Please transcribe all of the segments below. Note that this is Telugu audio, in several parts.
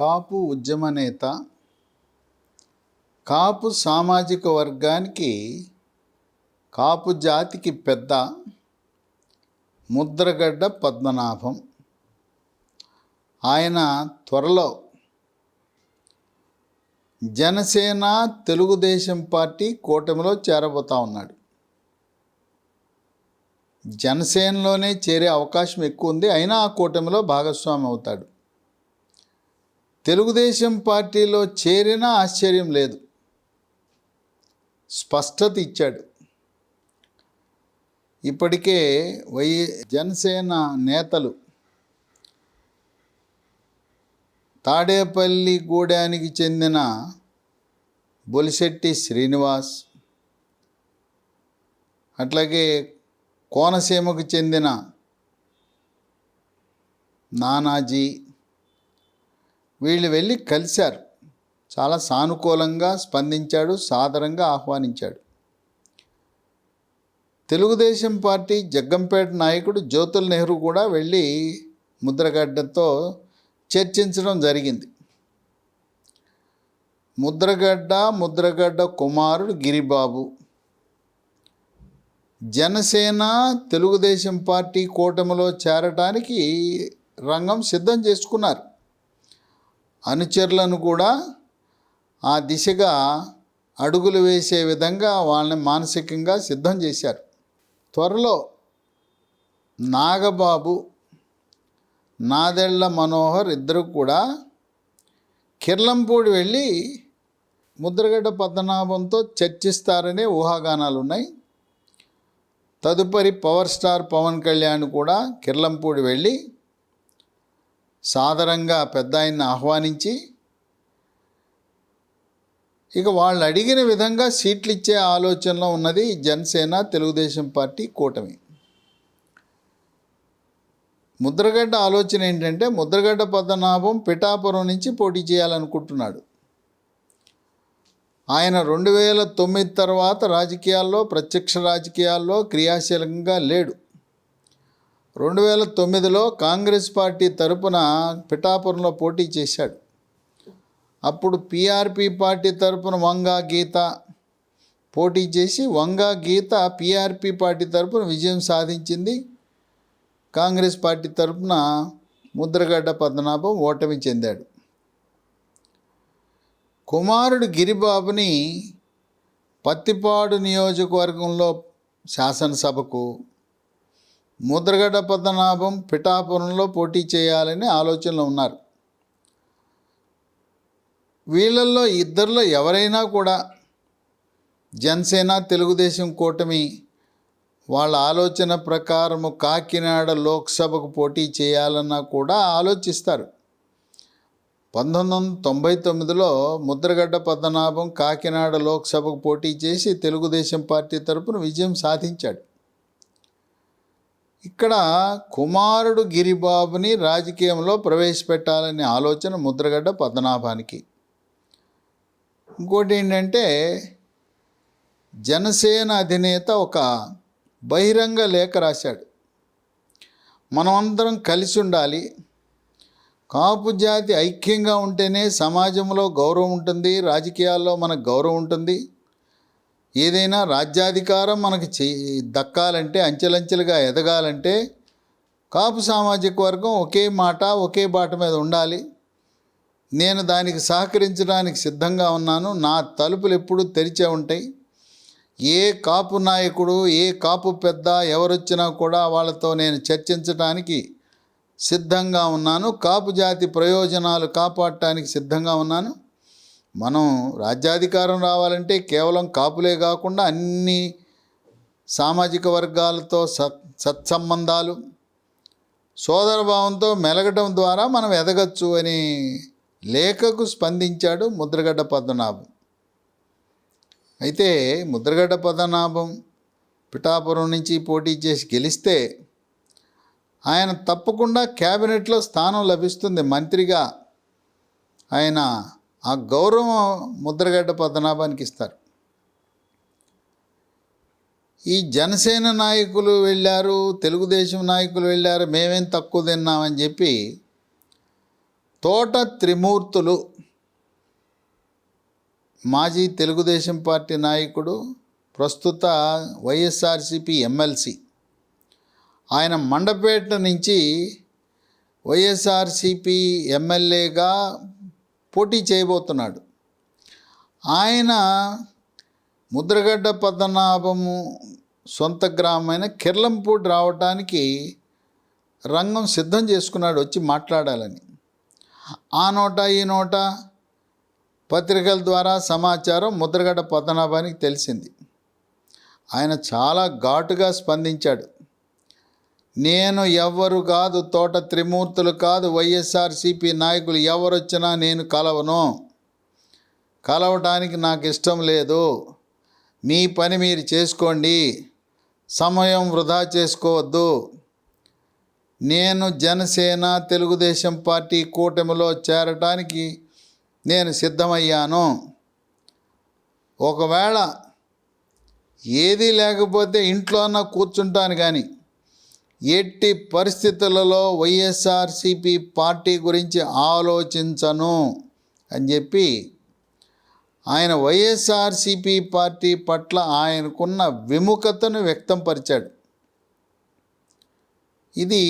కాపు ఉద్యమ నేత కాపు సామాజిక వర్గానికి కాపు జాతికి పెద్ద ముద్రగడ్డ పద్మనాభం. ఆయన త్వరలో జనసేన తెలుగుదేశం పార్టీ కూటమిలో చేరబోతా ఉన్నాడు. జనసేనలోనే చేరే అవకాశం ఎక్కువ ఉంది. అయినా ఆ కూటమిలో భాగస్వామి అవుతాడు. తెలుగుదేశం పార్టీలో చేరినా ఆశ్చర్యం లేదు. స్పష్టత ఇచ్చాడు. ఇప్పటికే వై జనసేన నేతలు తాడేపల్లి గూడానికి చెందిన బొలిశెట్టి శ్రీనివాస్ అట్లాగే కోనసీమకు చెందిన నానాజీ వీళ్ళు వెళ్ళి కలిశారు. చాలా సానుకూలంగా స్పందించాడు సాదరంగా ఆహ్వానించాడు. తెలుగుదేశం పార్టీ జగ్గంపేట నాయకుడు జ్యోతుల్ నెహ్రూ కూడా వెళ్ళి ముద్రగడ్డతో చర్చించడం జరిగింది. ముద్రగడ్డ ముద్రగడ్డ కుమారుడు గిరిబాబు. జనసేన తెలుగుదేశం పార్టీ కూటమిలో చేరటానికి రంగం సిద్ధం చేసుకున్నారు. అనుచరులను కూడా ఆ దిశగా అడుగులు వేసే విధంగా వాళ్ళని మానసికంగా సిద్ధం చేశారు. త్వరలో నాగబాబు నాదెళ్ళ మనోహర్ ఇద్దరు కూడా కిర్లంపూడి వెళ్ళి ముద్రగడ్డ పద్మనాభంతో చర్చిస్తారనే ఊహాగానాలు ఉన్నాయి తదుపరి పవర్ స్టార్ పవన్ కళ్యాణ్ కూడా కిర్లంపూడి వెళ్ళి సాదరంగా పెద్ద ఆయన్ని ఆహ్వానించి ఇక వాళ్ళు అడిగిన విధంగా సీట్లు ఇచ్చే ఆలోచనలో ఉన్నది జనసేన తెలుగుదేశం పార్టీ కూటమి. ముద్రగడ్డ ఆలోచన ఏంటంటే ముద్రగడ్డ పద్మనాభం పిఠాపురం నుంచి పోటీ చేయాలనుకుంటున్నాడు. ఆయన రెండు వేల తొమ్మిది తర్వాత రాజకీయాల్లో ప్రత్యక్ష రాజకీయాల్లో క్రియాశీలకంగా లేడు. రెండు వేల తొమ్మిదిలో కాంగ్రెస్ పార్టీ తరపున పిఠాపురంలో పోటీ చేశాడు. అప్పుడు పిఆర్పి పార్టీ తరపున వంగా గీత పోటీ చేసి వంగా గీత పిఆర్పి పార్టీ తరపున విజయం సాధించింది. కాంగ్రెస్ పార్టీ తరపున ముద్రగడ్డ పద్మనాభం ఓటమి చెందాడు. కుమారుడు గిరిబాబుని పత్తిపాడు నియోజకవర్గంలో శాసనసభకు ముద్రగడ్డ పద్మనాభం పిఠాపురంలో పోటీ చేయాలని ఆలోచనలో ఉన్నారు. వీళ్ళల్లో ఇద్దరిలో ఎవరైనా కూడా జనసేన తెలుగుదేశం కూటమి వాళ్ళ ఆలోచన ప్రకారము కాకినాడ లోక్సభకు పోటీ చేయాలన్నా కూడా ఆలోచిస్తారు. పంతొమ్మిది వందల తొంభై తొమ్మిదిలో ముద్రగడ్డ పద్మనాభం కాకినాడ లోక్సభకు పోటీ చేసి తెలుగుదేశం పార్టీ తరపున విజయం సాధించాడు. ఇక్కడ కుమారుడు గిరిబాబుని రాజకీయంలో ప్రవేశపెట్టాలనే ఆలోచన ముద్రగడ్డ పద్మనాభానికి. ఇంకోటి ఏంటంటే జనసేన అధినేత ఒక బహిరంగ లేఖ రాశాడు. మనమందరం కలిసి ఉండాలి. కాపు జాతి ఐక్యంగా ఉంటేనే సమాజంలో గౌరవం ఉంటుంది రాజకీయాల్లో మనకు గౌరవం ఉంటుంది. ఏదైనా రాజ్యాధికారం మనకి చే దక్కాలంటే అంచెలంచెలుగా ఎదగాలంటే కాపు సామాజిక వర్గం ఒకే మాట ఒకే బాట మీద ఉండాలి. నేను దానికి సహకరించడానికి సిద్ధంగా ఉన్నాను. నా తలుపులు ఎప్పుడూ తెరిచే ఉంటాయి. ఏ కాపు నాయకుడు ఏ కాపు పెద్ద ఎవరొచ్చినా కూడా వాళ్ళతో నేను చర్చించడానికి సిద్ధంగా ఉన్నాను. కాపు జాతి ప్రయోజనాలు కాపాడటానికి సిద్ధంగా ఉన్నాను. మనం రాజ్యాధికారం రావాలంటే కేవలం కాపులే కాకుండా అన్ని సామాజిక వర్గాలతో సత్ సత్సంబంధాలు సోదరభావంతో మెలగటం ద్వారా మనం ఎదగచ్చు అని లేఖకు స్పందించాడు ముద్రగడ్డ పద్మనాభం. అయితే ముద్రగడ్డ పద్మనాభం పిఠాపురం నుంచి పోటీ చేసి గెలిస్తే ఆయన తప్పకుండా క్యాబినెట్లో స్థానం లభిస్తుంది మంత్రిగా. ఆయన ఆ గౌరవం ముద్రగడ్డ పద్మనాభానికి ఇస్తారు. ఈ జనసేన నాయకులు వెళ్ళారు తెలుగుదేశం నాయకులు వెళ్ళారు మేమేం తక్కువ తిన్నామని చెప్పి తోట త్రిమూర్తులు మాజీ తెలుగుదేశం పార్టీ నాయకుడు ప్రస్తుత వైఎస్ఆర్సిపి ఎమ్మెల్సీ. ఆయన మండపేట నుంచి వైఎస్ఆర్సిపి ఎమ్మెల్యేగా పోటీ చేయబోతున్నాడు. ఆయన ముద్రగడ్డ పద్మనాభము సొంత గ్రామమైన కిర్లంపూడి రావటానికి రంగం సిద్ధం చేసుకున్నాడు వచ్చి మాట్లాడాలని. ఆ నోట ఈ నోట పత్రికల ద్వారా సమాచారం ముద్రగడ్డ పద్మనాభానికి తెలిసింది. ఆయన చాలా ఘాటుగా స్పందించాడు. నేను ఎవ్వరు కాదు తోట త్రిమూర్తులు కాదు వైఎస్ఆర్సిపి నాయకులు. ఎవరు వచ్చినా నేను కలవను. కలవటానికి నాకు ఇష్టం లేదు. మీ పని మీరు చేసుకోండి. సమయం వృధా చేసుకోవద్దు. నేను జనసేన తెలుగుదేశం పార్టీ కూటమిలో చేరటానికి నేను సిద్ధమయ్యాను. ఒకవేళ ఏదీ లేకపోతే ఇంట్లోన కూర్చుంటాను కానీ ఎట్టి పరిస్థితులలో వైఎస్ఆర్సిపి పార్టీ గురించి ఆలోచించను అని చెప్పి ఆయన వైఎస్ఆర్సిపి పార్టీ పట్ల ఆయనకున్న విముఖతను వ్యక్తంపరిచాడు ఇది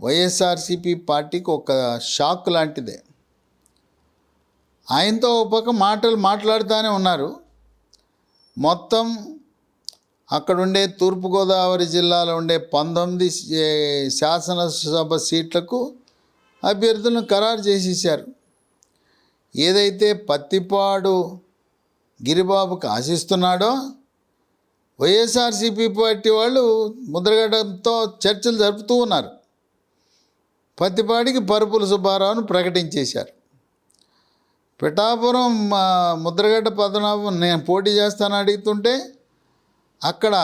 వైఎస్ఆర్సిపి పార్టీకి ఒక షాక్ లాంటిదే. ఆయనతో ఒక పక్క మాటలు మాట్లాడుతూనే ఉన్నారు. మొత్తం అక్కడుండే తూర్పుగోదావరి జిల్లాలో ఉండే పంతొమ్మిది శాసనసభ సీట్లకు అభ్యర్థులను ఖరారు చేసేసారు ఏదైతే పత్తిపాడు గిరిబాబుకు ఆశిస్తున్నాడో వైఎస్ఆర్సీపీ పార్టీ వాళ్ళు ముద్రగడంతో చర్చలు జరుపుతూ ఉన్నారు. పత్తిపాడికి పరుపుల సుబ్బారావును ప్రకటించేశారు. పిఠాపురం ముద్రగడ్డ పద్మనాభం నేను పోటీ చేస్తాను అడుగుతుంటే అక్కడ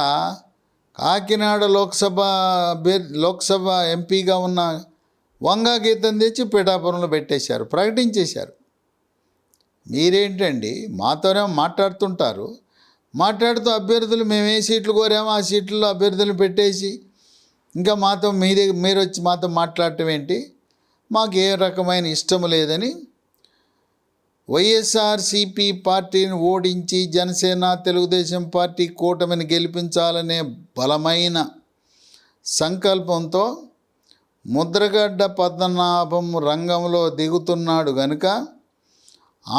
కాకినాడ లోక్సభ లోక్సభ ఎంపీగా ఉన్న వంగా గీతం తెచ్చి పిఠాపురంలో పెట్టేశారు ప్రకటించేశారు. మీరేంటండి? మాతోనే మాట్లాడుతుంటారు. మాట్లాడుతూ అభ్యర్థులు మేము ఏ సీట్లు కోరామో ఆ సీట్లలో అభ్యర్థులు పెట్టేసి ఇంకా మాతో మీ దగ్గర మీరు వచ్చి మాతో మాట్లాడటం ఏంటి? మాకు ఏ రకమైన ఇష్టం లేదని వైఎస్ఆర్సిపి పార్టీని ఓడించి జనసేన తెలుగుదేశం పార్టీ కూటమిని గెలిపించాలనే బలమైన సంకల్పంతో ముద్రగడ్డ పద్మనాభం రంగంలో దిగుతున్నాడు గనుక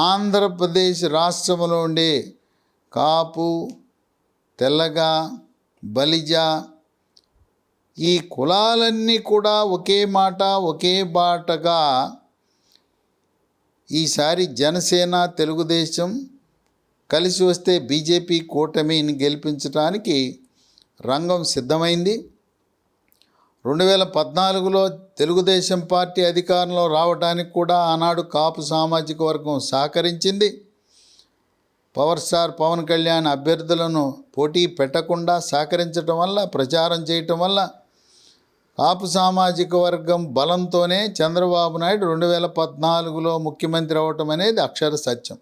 ఆంధ్రప్రదేశ్ రాష్ట్రంలో ఉండే కాపు తెల్లగా బలిజ ఈ కులాలన్నీ కూడా ఒకే మాట ఒకే బాటగా ఈసారి జనసేన తెలుగుదేశం కలిసి వస్తే బీజేపీ కూటమిని గెలిపించడానికి రంగం సిద్ధమైంది. రెండు వేల పద్నాలుగులో తెలుగుదేశం పార్టీ అధికారంలో రావడానికి కూడా ఆనాడు కాపు సామాజిక వర్గం సహకరించింది. పవర్ స్టార్ పవన్ కళ్యాణ్ అభ్యర్థులను పోటీ పెట్టకుండా సహకరించడం వల్ల ప్రచారం చేయటం వల్ల కాపు సామాజిక వర్గం బలంతోనే చంద్రబాబు నాయుడు రెండు వేల పద్నాలుగులో ముఖ్యమంత్రి అవటం అనేది అక్షర సత్యం.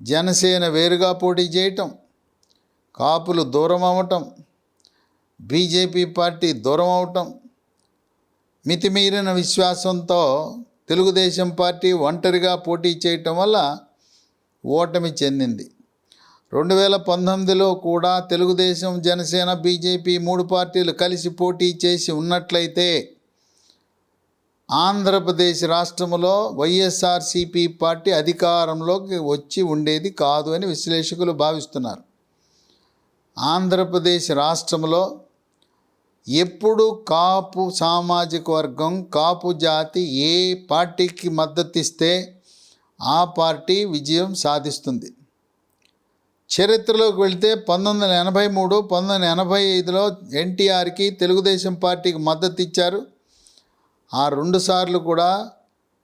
జనసేన వేరుగా పోటీ చేయటం కాపులు దూరం అవ్వటం బీజేపీ పార్టీ దూరం అవటం మితిమీరిన విశ్వాసంతో తెలుగుదేశం పార్టీ ఒంటరిగా పోటీ చేయటం వల్ల ఓటమి చెందింది. రెండు వేల పంతొమ్మిదిలో కూడా తెలుగుదేశం జనసేన బీజేపీ మూడు పార్టీలు కలిసి పోటీ చేసి ఉన్నట్లయితే ఆంధ్రప్రదేశ్ రాష్ట్రంలో వైఎస్ఆర్సీపీ పార్టీ అధికారంలోకి వచ్చి ఉండేది కాదు అని విశ్లేషకులు భావిస్తున్నారు. ఆంధ్రప్రదేశ్ రాష్ట్రంలో ఎప్పుడు కాపు సామాజిక వర్గం కాపు జాతి ఏ పార్టీకి మద్దతిస్తే ఆ పార్టీ విజయం సాధిస్తుంది. చరిత్రలోకి వెళితే పంతొమ్మిది వందల ఎనభై మూడు పంతొమ్మిది వందల ఎనభై ఐదులో ఎన్టీఆర్కి తెలుగుదేశం పార్టీకి మద్దతు ఇచ్చారు. ఆ రెండు సార్లు కూడా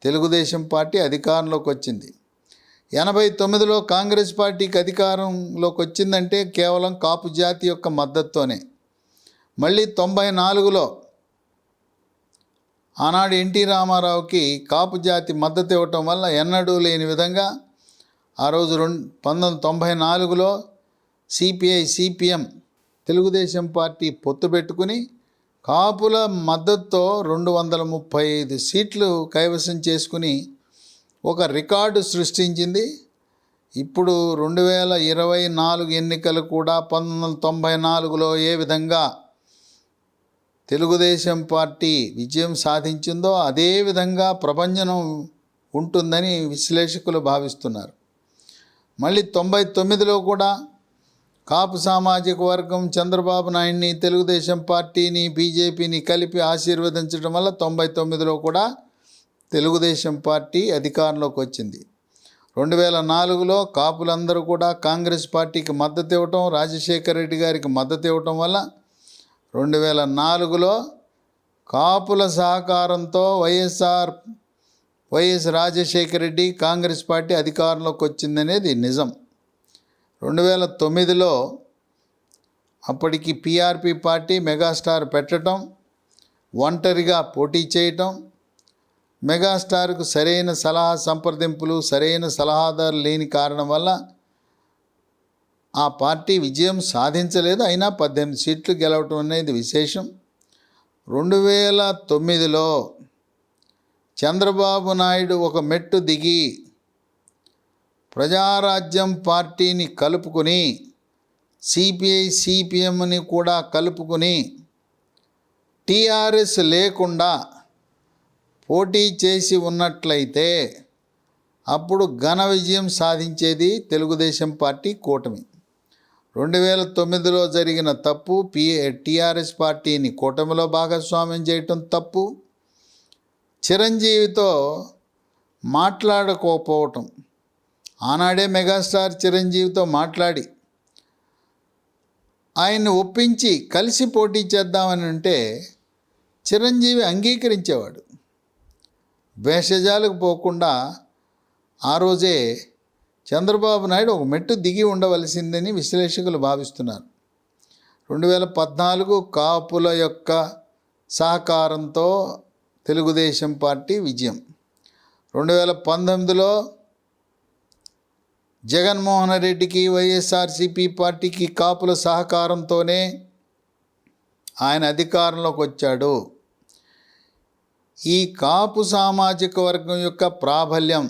తెలుగుదేశం పార్టీ అధికారంలోకి వచ్చింది. ఎనభై తొమ్మిదిలో కాంగ్రెస్ పార్టీకి అధికారంలోకి వచ్చిందంటే కేవలం కాపు జాతి యొక్క మద్దతుతోనే. మళ్ళీ తొంభై నాలుగులో ఆనాడు ఎన్టీ రామారావుకి కాపు జాతి మద్దతు ఇవ్వటం వల్ల ఎన్నడూ లేని విధంగా ఆ రోజు రెండు పంతొమ్మిది తొంభై నాలుగులో సిపిఐ సిపిఎం తెలుగుదేశం పార్టీ పొత్తు పెట్టుకుని కాపుల మద్దతుతో రెండు వందల ముప్పై ఐదు సీట్లు కైవసం చేసుకుని ఒక రికార్డు సృష్టించింది. ఇప్పుడు రెండు వేల ఇరవై నాలుగు ఎన్నికలు కూడా పంతొమ్మిది వందల తొంభై నాలుగులో ఏ విధంగా తెలుగుదేశం పార్టీ విజయం సాధించిందో అదే విధంగా ప్రపంచం ఉంటుందని విశ్లేషకులు భావిస్తున్నారు. మళ్ళీ తొంభై తొమ్మిదిలో కూడా కాపు సామాజిక వర్గం చంద్రబాబు నాయుడిని తెలుగుదేశం పార్టీని బీజేపీని కలిపి ఆశీర్వదించడం వల్ల తొంభై తొమ్మిదిలో కూడా తెలుగుదేశం పార్టీ అధికారంలోకి వచ్చింది. రెండు వేల నాలుగులో కాపులందరూ కూడా కాంగ్రెస్ పార్టీకి మద్దతు ఇవ్వటం రాజశేఖర రెడ్డి గారికి మద్దతు ఇవ్వటం వల్ల రెండు వేల నాలుగులో కాపుల సహకారంతో YSR YS Rajasekhara Reddy Congress party అధికారంలోకి వచ్చిందనేది నిజం. రెండు వేల తొమ్మిదిలో అప్పటికి పిఆర్పి పార్టీ మెగాస్టార్ పెట్టడం ఒంటరిగా పోటీ చేయటం మెగాస్టార్కు సరైన సలహా సంప్రదింపులు సరైన సలహాదారు లేని కారణం వల్ల ఆ పార్టీ విజయం సాధించలేదు. అయినా పద్దెనిమిది సీట్లు గెలవటం అనేది విశేషం. రెండు వేల తొమ్మిదిలో చంద్రబాబు నాయుడు ఒక మెట్టు దిగి ప్రజారాజ్యం పార్టీని కలుపుకొని సిపిఐ సిపిఎంని కూడా కలుపుకొని టీఆర్ఎస్ లేకుండా పోటీ చేసి ఉన్నట్లయితే అప్పుడు ఘన విజయం సాధించేది తెలుగుదేశం పార్టీ కూటమి. రెండు వేల తొమ్మిదిలో జరిగిన తప్పు పి టీఆర్ఎస్ పార్టీని కూటమిలో భాగస్వామ్యం చేయటం తప్పు. చిరంజీవితో మాట్లాడకపోవటం. ఆనాడే మెగాస్టార్ చిరంజీవితో మాట్లాడి ఆయన్ని ఒప్పించి కలిసి పోటీ చేద్దామని అంటే చిరంజీవి అంగీకరించేవాడు. భేషజాలకు పోకుండా ఆ రోజే చంద్రబాబు నాయుడు ఒక మెట్టు దిగి ఉండవలసిందని విశ్లేషకులు భావిస్తున్నారు. రెండు వేల పద్నాలుగు కాపుల యొక్క సహకారంతో తెలుగుదేశం పార్టీ విజయం. రెండు వేల పంతొమ్మిదిలో జగన్మోహన్ రెడ్డికి వైఎస్ఆర్సిపి పార్టీకి కాపుల సహకారంతోనే ఆయన అధికారంలోకి వచ్చాడు. ఈ కాపు సామాజిక వర్గం యొక్క ప్రాబల్యం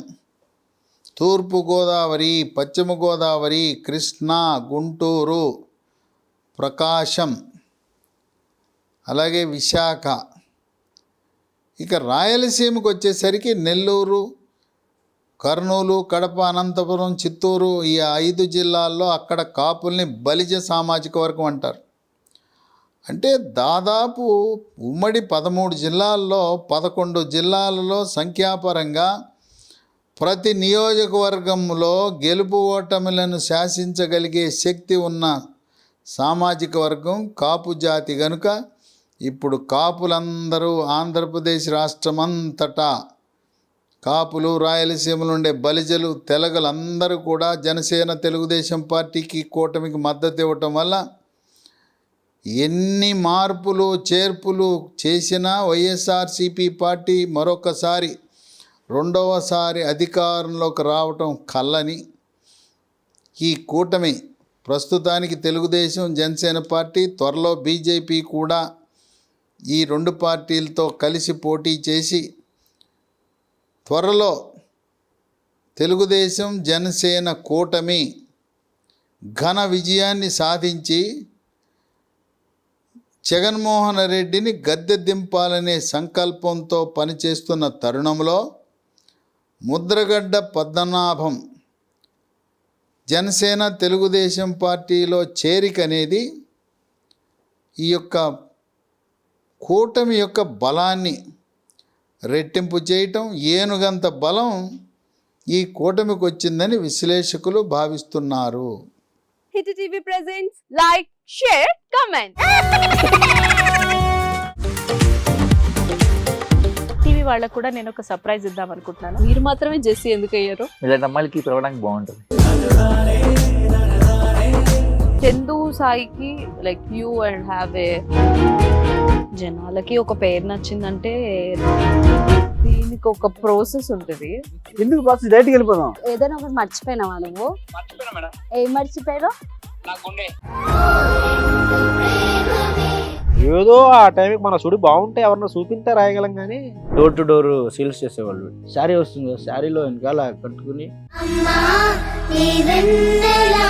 తూర్పుగోదావరి పశ్చిమ గోదావరి కృష్ణా గుంటూరు ప్రకాశం అలాగే విశాఖ ఇక రాయలసీమకు వచ్చేసరికి నెల్లూరు కర్నూలు కడప అనంతపురం చిత్తూరు ఈ ఐదు జిల్లాల్లో అక్కడ కాపుల్ని బలిజ సామాజిక వర్గం అంటారు. అంటే దాదాపు ఉమ్మడి పదమూడు జిల్లాల్లో పదకొండు జిల్లాలలో సంఖ్యాపరంగా ప్రతి నియోజకవర్గంలో గెలుపు ఓటములను శాసించగలిగే శక్తి ఉన్న సామాజిక వర్గం కాపు జాతి గనుక ఇప్పుడు కాపులందరూ ఆంధ్రప్రదేశ్ రాష్ట్రమంతటా కాపులు రాయలసీమలు ఉండే బలిజలు తెలగలందరూ కూడా జనసేన తెలుగుదేశం పార్టీకి కూటమికి మద్దతు ఇవ్వటం వల్ల ఎన్ని మార్పులు చేర్పులు చేసినా వైఎస్ఆర్సిపి పార్టీ మరొకసారి రెండవసారి అధికారంలోకి రావటం కళ్ళని. ఈ కూటమి ప్రస్తుతానికి తెలుగుదేశం జనసేన పార్టీ త్వరలో బీజేపీ కూడా ఈ రెండు పార్టీలతో కలిసి పోటీ చేసి త్వరలో తెలుగుదేశం జనసేన కూటమి ఘన విజయాన్ని సాధించి జగన్మోహన్ రెడ్డిని గద్దె దింపాలనే సంకల్పంతో పనిచేస్తున్న తరుణంలో ముద్రగడ్డ పద్మనాభం జనసేన తెలుగుదేశం పార్టీలో చేరిక అనేది ఈ యొక్క కూటమి యొక్క బలాన్ని రెట్టింపు చేయటం ఏనుగంత బలం ఈ కూటమికి వచ్చిందని విశ్లేషకులు భావిస్తున్నారు. Hit TV presents like share comment. TV వాళ్ళకు కూడా నేను ఒక సర్ప్రైజ్ ఇద్దాం అనుకుంటున్నాను. మీరు మాత్రమే జెస్సీ ఎందుకు అయ్యారు? ఇలాంటి అమ్మాయిలకి పిలవడానికి బాగుంటుంది. చందు సాయికి like you and have a జనాలకి ఒక పేరు నచ్చిందంటే దీనికి ఒక ప్రాసెస్ ఉంటుంది. ఎందుకు బాక్స్ డైరెక్ట్కి వెళ్ళిపోదాం? ఏదైనా ఒకటి మర్చిపోయినావా నువ్వు? ఏం మర్చిపోయావు ఏదో ఆ టైంకి మన సుడి బాగుంటే ఎవరన్నా చూపింటే రాయగలం కానీ. డోర్ టు డోర్ సేల్స్ చేసేవాళ్ళు. శారీ వస్తుంది? కదా శారీలో వెనకాల కట్టుకుని. అమ్మా నీ వెన్నెలా?